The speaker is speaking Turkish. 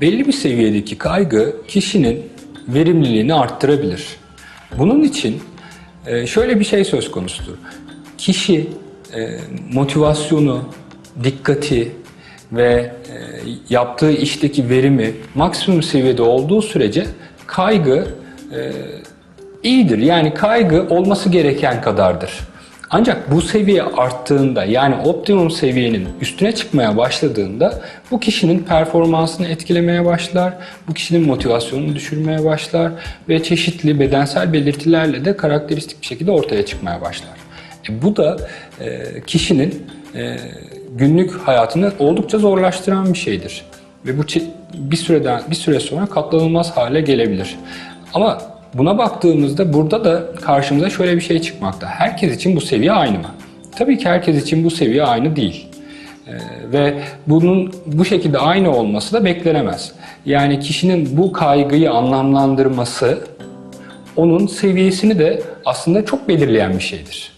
belli bir seviyedeki kaygı kişinin verimliliğini arttırabilir. Bunun için e, şöyle bir şey söz konusudur. Kişi e, motivasyonu, dikkati ve e, yaptığı işteki verimi maksimum seviyede olduğu sürece kaygı iyidir. Yani kaygı olması gereken kadardır. Ancak bu seviye arttığında yani optimum seviyenin üstüne çıkmaya başladığında bu kişinin performansını etkilemeye başlar, bu kişinin motivasyonunu düşürmeye başlar ve çeşitli bedensel belirtilerle de karakteristik bir şekilde ortaya çıkmaya başlar. E, bu da e, kişinin e, günlük hayatını oldukça zorlaştıran bir şeydir ve bu bir süreden bir süre sonra katlanılmaz hale gelebilir. Ama buna baktığımızda burada da karşımıza şöyle bir şey çıkmakta. Herkes için bu seviye aynı mı? Tabii ki herkes için bu seviye aynı değil. Ee, ve bunun bu şekilde aynı olması da beklenemez. Yani kişinin bu kaygıyı anlamlandırması onun seviyesini de aslında çok belirleyen bir şeydir.